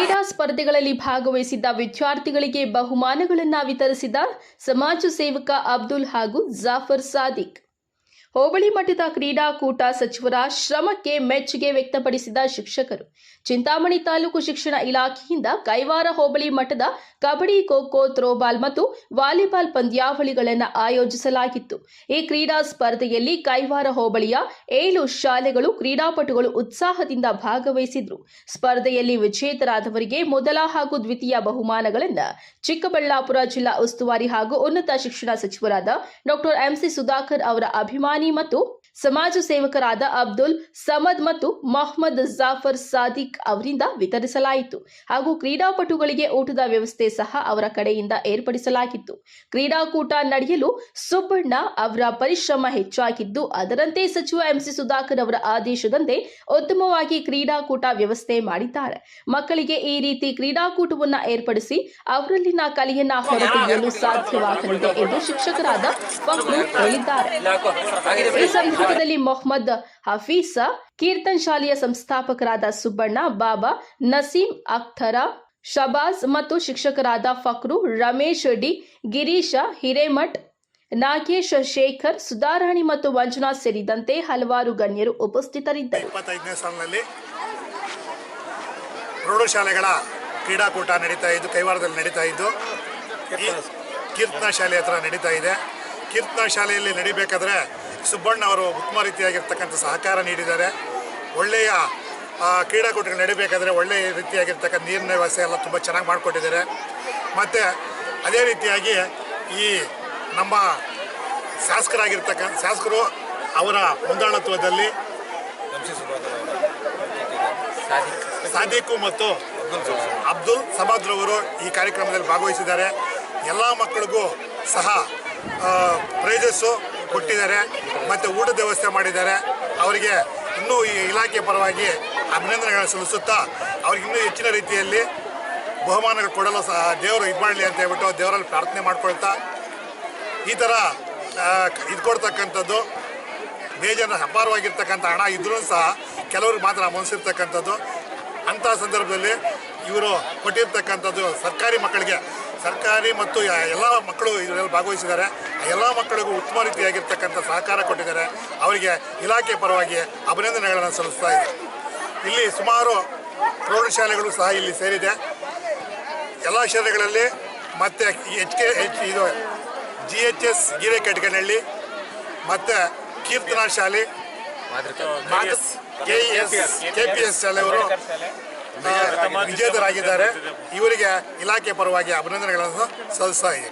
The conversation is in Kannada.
ಕ್ರೀಡಾ ಸ್ಪರ್ಧೆಗಳಲ್ಲಿ ಭಾಗವಹಿಸಿದ್ದ ವಿದ್ಯಾರ್ಥಿಗಳಿಗೆ ಬಹುಮಾನಗಳನ್ನು ವಿತರಿಸಿದ ಸಮಾಜ ಸೇವಕ ಅಬ್ದುಲ್ ಹಾಗೂ ಜಾಫರ್ ಸಾದಿಕ್. ಹೋಬಳಿ ಮಟ್ಟದ ಕ್ರೀಡಾಕೂಟ ಸಚಿವರ ಶ್ರಮಕ್ಕೆ ಮೆಚ್ಚುಗೆ ವ್ಯಕ್ತಪಡಿಸಿದ ಶಿಕ್ಷಕರು, ಚಿಂತಾಮಣಿ ತಾಲೂಕು ಶಿಕ್ಷಣ ಇಲಾಖೆಯಿಂದ ಕೈವಾರ ಹೋಬಳಿ ಮಠದ ಕಬಡ್ಡಿ, ಖೋಖೋ, ಥ್ರೋಬಾಲ್ ಮತ್ತು ವಾಲಿಬಾಲ್ ಪಂದ್ಯಾವಳಿಗಳನ್ನು ಆಯೋಜಿಸಲಾಗಿತ್ತು. ಈ ಕ್ರೀಡಾ ಸ್ಪರ್ಧೆಯಲ್ಲಿ ಕೈವಾರ ಹೋಬಳಿಯ ಏಳು ಶಾಲೆಗಳು ಕ್ರೀಡಾಪಟುಗಳು ಉತ್ಸಾಹದಿಂದ ಭಾಗವಹಿಸಿದ್ರು. ಸ್ಪರ್ಧೆಯಲ್ಲಿ ವಿಜೇತರಾದವರಿಗೆ ಮೊದಲ ಹಾಗೂ ದ್ವಿತೀಯ ಬಹುಮಾನಗಳನ್ನು ಚಿಕ್ಕಬಳ್ಳಾಪುರ ಜಿಲ್ಲಾ ಉಸ್ತುವಾರಿ ಹಾಗೂ ಉನ್ನತ ಶಿಕ್ಷಣ ಸಚಿವರಾದ ಡಾಕ್ಟರ್ ಎಂಸಿ ಸುಧಾಕರ್ ಅವರ ಅಭಿಮಾನಿ ಮತ್ತು ಸಮಾಜ ಸೇವಕರಾದ ಅಬ್ದುಲ್ ಸಮದ್ ಮತ್ತು ಮೊಹಮ್ಮದ್ ಜಾಫರ್ ಸಾದಿಕ್ ಅವರಿಂದ ವಿತರಿಸಲಾಯಿತು. ಹಾಗೂ ಕ್ರೀಡಾಪಟುಗಳಿಗೆ ಊಟದ ವ್ಯವಸ್ಥೆ ಸಹ ಅವರ ಕಡೆಯಿಂದ ಏರ್ಪಡಿಸಲಾಗಿತ್ತು. ಕ್ರೀಡಾಕೂಟ ನಡೆಯಲು ಸುಬ್ಬಣ್ಣ ಅವರ ಪರಿಶ್ರಮ ಹೆಚ್ಚಾಗಿದ್ದು, ಅದರಂತೆ ಸಚಿವ ಎಂಸಿ ಸುಧಾಕರ್ ಅವರ ಆದೇಶದಂತೆ ಉತ್ತಮವಾಗಿ ಕ್ರೀಡಾಕೂಟ ವ್ಯವಸ್ಥೆ ಮಾಡಿದ್ದಾರೆ. ಮಕ್ಕಳಿಗೆ ಈ ರೀತಿ ಕ್ರೀಡಾಕೂಟವನ್ನು ಏರ್ಪಡಿಸಿ ಅವರಲ್ಲಿನ ಕಲೆಯನ್ನ ಹೊರತೆಗೆಯಲು ಸಾಧ್ಯವಾಗಲಿದೆ ಎಂದು ಶಿಕ್ಷಕರಾದ ಹೇಳಿದ್ದಾರೆ. ಸಂದರ್ಭದಲ್ಲಿ ಮೊಹಮ್ಮದ್ ಹಫೀಸ, ಕೀರ್ತನ್ ಶಾಲೆಯ ಸಂಸ್ಥಾಪಕರಾದ ಸುಬ್ಬಣ್ಣ, ಬಾಬಾ ನಸೀಂ ಅಖ್ತರ ಶಬಾಜ್ ಮತ್ತು ಶಿಕ್ಷಕರಾದ ಫಕ್ರು, ರಮೇಶ್ ಡಿ ಗಿರೀಶ ಹಿರೇಮಠ್, ನಾಗೇಶ್ ಶೇಖರ್, ಸುಧಾರಾಣಿ ಮತ್ತು ಮಂಜುನಾಥ್ ಸೇರಿದಂತೆ ಹಲವಾರು ಗಣ್ಯರು ಉಪಸ್ಥಿತರಿದ್ದರು. ಇಪ್ಪತ್ತೈದನೇ ಸಾಲಿನಲ್ಲಿ ಪ್ರೌಢಶಾಲೆಗಳ ಕ್ರೀಡಾಕೂಟ ನಡೀತಾ ಇದ್ದು, ಕೈವಾರದಲ್ಲಿ ನಡೀತಾ ಇದ್ದು ಕೀರ್ತನ ಶಾಲೆ ಹತ್ರ ನಡೀತಾ ಇದೆ. ಕೀರ್ತನಾ ಶಾಲೆಯಲ್ಲಿ ನಡಿಬೇಕಾದ್ರೆ ಸುಬ್ಬಣ್ಣ ಅವರು ಉತ್ತಮ ರೀತಿಯಾಗಿರ್ತಕ್ಕಂಥ ಸಹಕಾರ ನೀಡಿದ್ದಾರೆ. ಒಳ್ಳೆಯ ಕ್ರೀಡಾಕೂಟಗಳು ನಡೀಬೇಕಾದರೆ ಒಳ್ಳೆಯ ರೀತಿಯಾಗಿರ್ತಕ್ಕಂಥ ನೀರಿನ ವ್ಯವಸ್ಥೆ ಎಲ್ಲ ತುಂಬ ಚೆನ್ನಾಗಿ ಮಾಡಿಕೊಟ್ಟಿದ್ದಾರೆ. ಮತ್ತು ಅದೇ ರೀತಿಯಾಗಿ ಈ ನಮ್ಮ ಶಾಸಕರಾಗಿರ್ತಕ್ಕಂಥ ಶಾಸಕರು ಅವರ ಮುಂದಾಳತ್ವದಲ್ಲಿ ಸಾದಿಕು ಮತ್ತು ಅಬ್ದುಲ್ ಸಮಾದ್ರವರು ಈ ಕಾರ್ಯಕ್ರಮದಲ್ಲಿ ಭಾಗವಹಿಸಿದ್ದಾರೆ. ಎಲ್ಲ ಮಕ್ಕಳಿಗೂ ಸಹ ಪ್ರೈಜಸ್ಸು ಕೊಟ್ಟಿದ್ದಾರೆ, ಮತ್ತು ಊಟದ ವ್ಯವಸ್ಥೆ ಮಾಡಿದ್ದಾರೆ. ಅವರಿಗೆ ಇನ್ನೂ ಈ ಇಲಾಖೆ ಪರವಾಗಿ ಅಭಿನಂದನೆಗಳನ್ನು ಸಲ್ಲಿಸುತ್ತಾ, ಅವ್ರಿಗೆ ಇನ್ನೂ ಹೆಚ್ಚಿನ ರೀತಿಯಲ್ಲಿ ಬಹುಮಾನಗಳು ಕೊಡಲು ಸಹ ದೇವರು ಇದು ಮಾಡಲಿ ಅಂತ ಹೇಳ್ಬಿಟ್ಟು ದೇವರಲ್ಲಿ ಪ್ರಾರ್ಥನೆ ಮಾಡ್ಕೊಳ್ತಾ, ಈ ಥರ ಇದು ಕೊಡ್ತಕ್ಕಂಥದ್ದು ಬೇಜಾರ ಅಪಾರವಾಗಿರ್ತಕ್ಕಂಥ ಹಣ ಇದ್ರೂ ಸಹ ಕೆಲವ್ರಿಗೆ ಮಾತ್ರ ಮನಸ್ಸಿರ್ತಕ್ಕಂಥದ್ದು ಅಂಥ ಸಂದರ್ಭದಲ್ಲಿ ಇವರು ಕೊಟ್ಟಿರ್ತಕ್ಕಂಥದ್ದು ಸರ್ಕಾರಿ ಮಕ್ಕಳಿಗೆ, ಸರ್ಕಾರಿ ಮತ್ತು ಎಲ್ಲ ಮಕ್ಕಳು ಇದರಲ್ಲಿ ಭಾಗವಹಿಸಿದ್ದಾರೆ. ಎಲ್ಲ ಮಕ್ಕಳಿಗೂ ಉತ್ತಮ ರೀತಿಯಾಗಿರ್ತಕ್ಕಂಥ ಸಹಕಾರ ಕೊಟ್ಟಿದ್ದಾರೆ. ಅವರಿಗೆ ಇಲಾಖೆ ಪರವಾಗಿ ಅಭಿನಂದನೆಗಳನ್ನು ಸಲ್ಲಿಸ್ತಾ ಇದೆ. ಇಲ್ಲಿ ಸುಮಾರು ಪ್ರೌಢಶಾಲೆಗಳು ಸಹ ಇಲ್ಲಿ ಸೇರಿದೆ. ಎಲ್ಲ ಶಾಲೆಗಳಲ್ಲಿ ಮತ್ತು ಎಚ್ ಕೆ ಎಚ್ ಇದು ಜಿ ಎಚ್ ಎಸ್ ಹಿರೇಕಟ್ಗನಹಳ್ಳಿ ಮತ್ತು ಕೀರ್ತನಾ ಶಾಲೆ K S K P S ಶಾಲೆಯವರು ವಿಜೇತರಾಗಿದ್ದಾರೆ. ಇವರಿಗೆ ಇಲಾಖೆ ಪರವಾಗಿ ಅಭಿನಂದನೆಗಳನ್ನು ಸಲ್ಲಿಸ್ತಾ ಇದೆ.